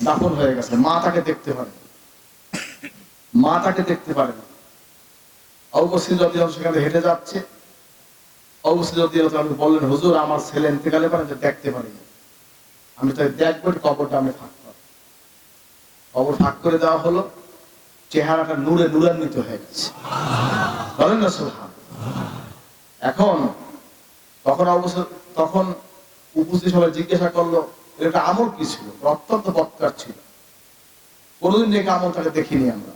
দাফন হয়ে গেছে। মা তাকে দেখতে পারে মা তাকে দেখতে পারে না। অবস্থিত যদি সেখানে হেঁটে যাচ্ছে। অবস্থিত যদি আমি বললেন, হুজুর, আমার ছেলে ইন্তেকালে পারে যে দেখতে পারি আমি তাই দেখব কবরটা আমি ফাঁক কবর ফাঁক করে দেওয়া হলো। চেহারাটা নূরে নূরান্বিত হয়ে গেছে। বলেন না সোহান এখন, তখন অবশ্য তখন উপস্থিত সবাই জিজ্ঞাসা করল একটা আমল কি ছিল? অত্যন্ত বৎকার ছিল। কোনোদিন নাকি আমলটাকে দেখিনি আমরা।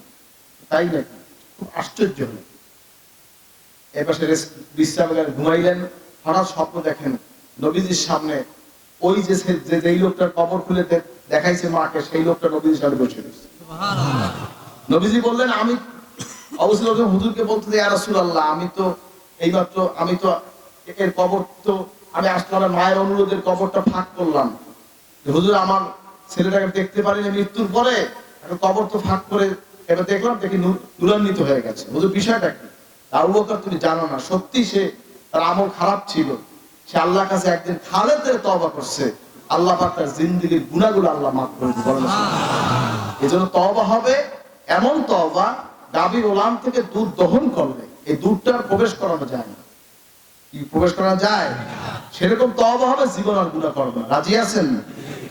তাই নাকি? খুব আশ্চর্য হলো। এপাশে বিশ্রামগারে ঘুমাইলেন, হঠাৎ স্বপ্ন দেখেন, নবীজির সামনে ওই যে যেই লোকটার কবর খুলে দেখাইছে মাকে, সেই লোকটা নবীজির সামনে বসে রয়েছে। নবীজি বললেন, আমি অবশ্যই হুজুরকে বলতে যে রাসূলুল্লাহ, আমি তো এইমাত্র আমি তো এর কবর তো আমি আসলাম মায়ের অনুরোধের কবরটা ফাঁক করলাম। যে হুজুর, আমার ছেলেটাকে দেখতে পারিনি মৃত্যুর পরে কবর তো ফাঁক করে এবার দেখলাম, দেখি নূরান্বিত হয়ে গেছে। হুজুর, বিষয়টা কি? আবু বকর তুমি জানো না। সত্যি সে, তার আমল খারাপ ছিল। সে আল্লাহর কাছে একদিন খালেদের তওবা করছে। আল্লাহ তার জিন্দেগির গুনাহগুলো আল্লাহ মাফ করে বলেন এজন্য তওবা হবে, এমন তবা দাবির ওলাম থেকে দুধ দহন করলে, এই দুধটা প্রবেশ করানো যায় না। কি প্রবেশ করা যায়? সেরকম তওবা হবে, জীবন আর গুনাহ করবে রাজি আছেন?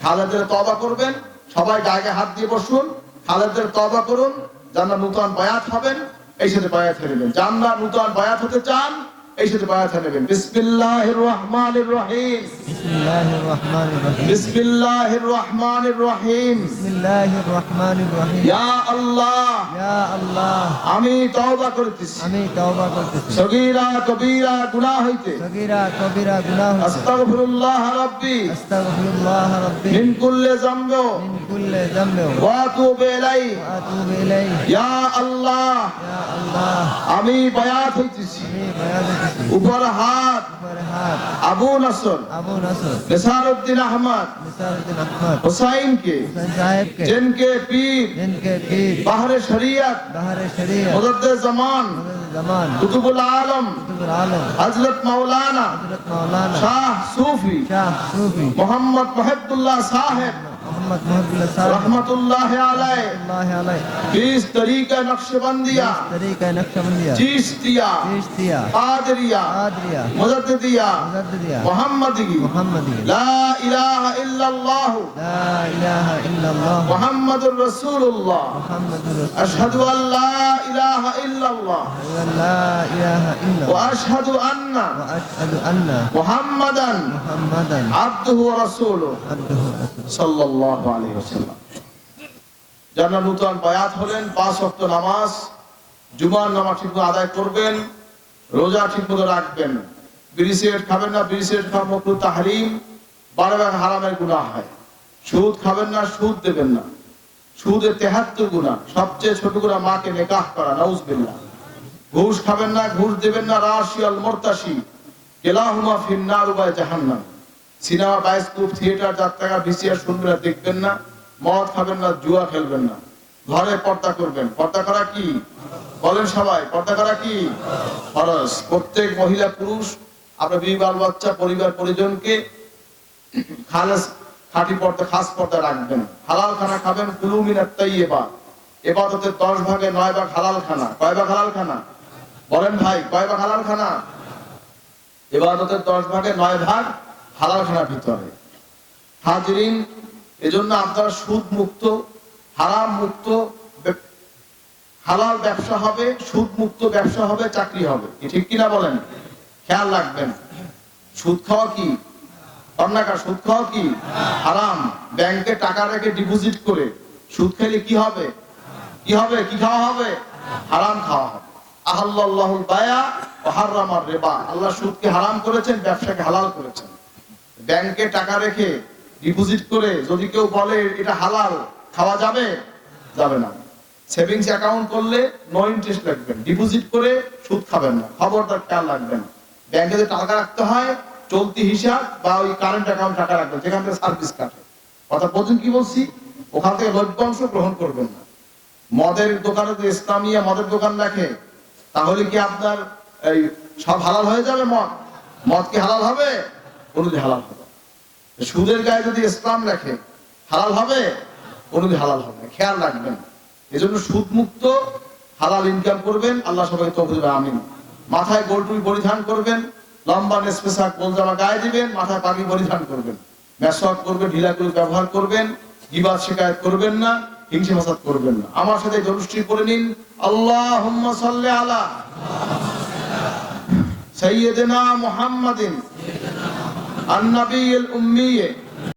খালেদের তবা করবেন, সবাই গায়ে হাত দিয়ে বসুন, খালেদের তবা করুন যারা নূতন বয়াত হবেন, এই সাথে বয়াত নেবেন। যারা নূতন বয়াত হতে চান এই সাথে বায়াতা নেবেন বিসমিল্লাহির রহমানির রহিম। বিসমিল্লাহির রহমানির রহিম। বিসমিল্লাহির রহমানির রহিম। বিসমিল্লাহির রহমানির রহিম। ইয়া আল্লাহ। ইয়া আল্লাহ। আমি তওবা করতেছি। আমি তওবা করতেছি। সগীরা কবীরা গুনাহ হইতে। সগীরা কবীরা গুনাহ হইতে। আস্তাগফিরুল্লাহ রাব্বি। আস্তাগফিরুল্লাহ রাব্বি। মিন কুল্লি যামবি। মিন কুল্লি যামবি। ওয়া আতুবু ইলাই ওয়া আতুবু ইলাই ইয়া আল্লাহ। ইয়া আল্লাহ। আমি বায়াত হইতেছি। আমি বায়াত উপর হাত উপর হাত আবু নসর আবু নাসর নিসারউদ্দিন আহমদ নিসারউদ্দিন আহমদ হুসাইনকে হুসেন সাহেবকে जिनके पीर जिनके पीर बाहर शरीयत बाहर शरीयत मुजद्द जमान जमान कुतुबुल आलम कुतुबुल आलम हजरत मौलाना हजरत मौलाना शाह सूफी शाह सूफी मोहम्मद मोहब्बुल्लाह साहेब احمد محب الاسار رحمت اللہ علیہ اللہ علیہ جیس طریقہ نقش بندیا جیس طریقہ نقش بندیا جیس دیا جیس دیا آدریا آدریا مدد دیا مدد دیا محمدی محمدی لا الہ إلا اللہ لا الہ إلا اللہ محمد الرسول اللہ محمد الرسول اشہد أن لا الہ إلا اللہ لا الہ إلا اللہ واشہد أن واشہد أن محمدن محمدن عبده ورسوله. صلى الله ওয়াসাল্লাম। যারা নূতন হলেন, পাঁচ ওয়াক্ত নামাজ, জুমার নামাজ ঠিকমতো আদায় করবেন, রোজা ঠিকমতো রাখবেন। বিড়ি সিগারেট খাবেন না, বিড়ি সিগারেট খাওয়া মকরু তাহরিম বারবার হারামের গুনাহ হয়। সুদ খাবেন না, সুদ দেবেন না। সুদের তেহাত্তর গুণা সবচেয়ে ছোট গুণা মাকে নেকাহ করা, নাউজবিল্লাহ। ঘুষ খাবেন না, ঘুষ দেবেন না, রাশিয়াল আল মোরতাসি গেলাহুমা ফিন্নার উবায় জাহান্নাম। সিনেমা বায়োস্কোপ থিয়েটার যার টাকা ভিসিআর শুনবেন দেখবেন না। মদ খাবেন না, জুয়া খেলবেন না। ঘরে পর্দা করবেন। পর্দা করা কি? বলেন সবাই, পর্দা করা কি? ফরজ। প্রত্যেক মহিলা, পুরুষ, আপনার বিবি, বাল, বাচ্চা, পরিবার, পরিজনকে খালাস খাঁটি পর্দা, খাস পর্দা রাখবেন। হালাল খানা খাবেন, কুলু মিনাত এবার এবাদতের দশ ভাগে নয় ভাগ হালাল খানা। কয় ভাগ হালাল খানা? বলেন ভাই, কয় ভাগ হালাল খানা? এবাদতের দশ ভাগে নয় ভাগ হালাল খানার ভিতরে। হাজরিন, এজন্য আপনারা সুদ মুক্ত, হারাম মুক্ত হালাল ব্যবসা হবে, সুদ মুক্ত ব্যবসা হবে, চাকরি হবে। ঠিক কিনা বলেন? খেয়াল রাখবেন। সুদ খাওয়া কি? অন্যাকার, সুদ খাওয়া কি? হারাম। ব্যাংকে টাকা রেখে ডিপোজিট করে সুদ খেলে কি হবে? কি হবে? কি খাওয়া হবে? হারাম খাওয়া হবে। আহাল্লাহুল বায়া ও হারামার রেবা। আল্লাহ সুদকে হারাম করেছেন, ব্যবসাকে হালাল করেছেন। ব্যাংকে টাকা রেখে ডিপোজিট করে যদি কেউ বলে এটা হালাল, খাওয়া যাবে? যাবে না। সেভিংস অ্যাকাউন্ট করলে নো ইন্টারেস্ট রাখবেন ডিপোজিট করে সুদ খাবেন না। খবরদার খেয়াল রাখবেন। ব্যাংকে যে টাকা রাখতে হয়, চলতি হিসাব বা ওই কারেন্ট অ্যাকাউন্ট টাকা রাখবেন, যেখান থেকে সার্ভিস কাটে। অর্থাৎ প্রথম কি বলছি? ওখান থেকে লভ্যাংশ গ্রহণ করবেন না। মদের দোকানে তো ইসলামিয়া মদের দোকান রাখে তাহলে কি আপনার এই সব হালাল হয়ে যাবে মদ? মদ কি হালাল হবে? কোনোদিন হালাল হবে সুদের গায়ে যদি ইসলাম রাখে, হালাল হবে? কোনোদিন হালাল হবে খেয়াল রাখবেন। এজন্য সুদ মুক্ত হালাল ইনকাম করবেন। আল্লাহ সবাই তো আমিন। মাথায় গোলটুই পরিধান করবেন। লম্বা নেসপেশাক গোল জামা গায়ে দিবেন। মাথায় পাগি পরিধান করবেন। মেসওয়াক করবেন ঢিলাকুল ব্যবহার করবেন। গিবাদ শিকায়ত করবেন না, হিংসা ফাসাদ করবেন না। আমার সাথে জনুষ্ঠী করে নিন। আল্লাহ সাল্লে আলা সৈয়দনা মোহাম্মদিন। النبي الأمي